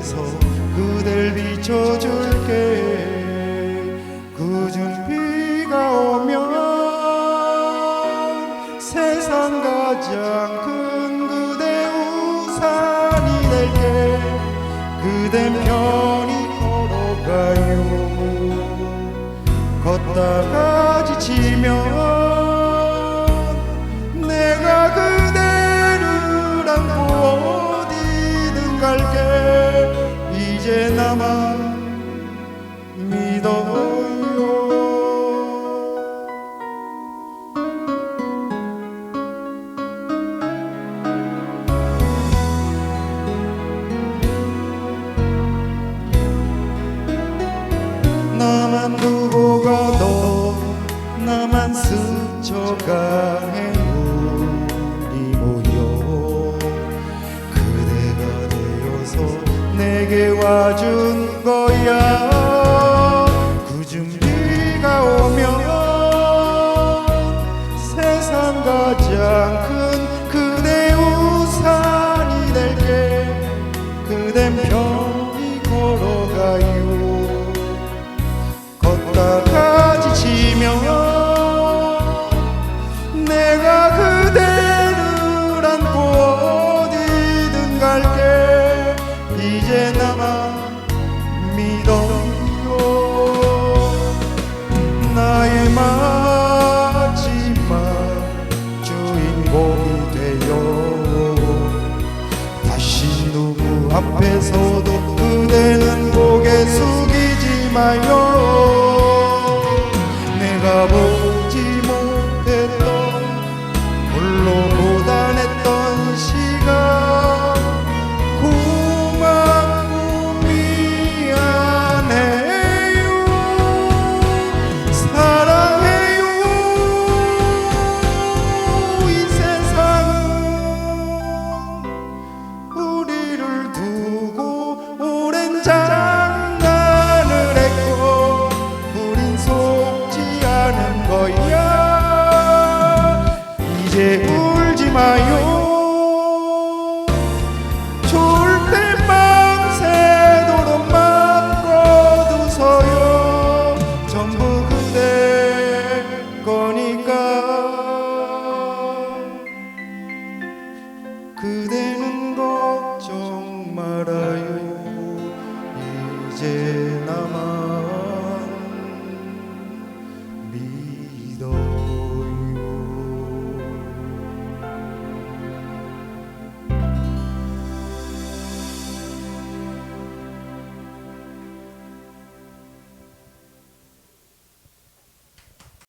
내게서 그댈 비춰줄게. 꾸준 비가 오면 세상 가장 큰 그대 우산이 될게. 그댄 편히 걸어가요. 걷다가 지치면 나만 믿어요. 나만 두고 가도 나만 스쳐가 내게 와준 거야. 굳은 비가 오면 세상 가장 큰 그대 우산이 될게. 그댄 편히 걸어가요. 걷다가 지치면 내가 그대를 안고 어디든 갈게 이제 나만 믿어요. 나의 마지막 주인공이 되요 다시 누구 앞에서도 그대는 고개 숙이지 마요. 내가 보 장난을 했고 우린 속지 않은 거야. 이제 울지 마요.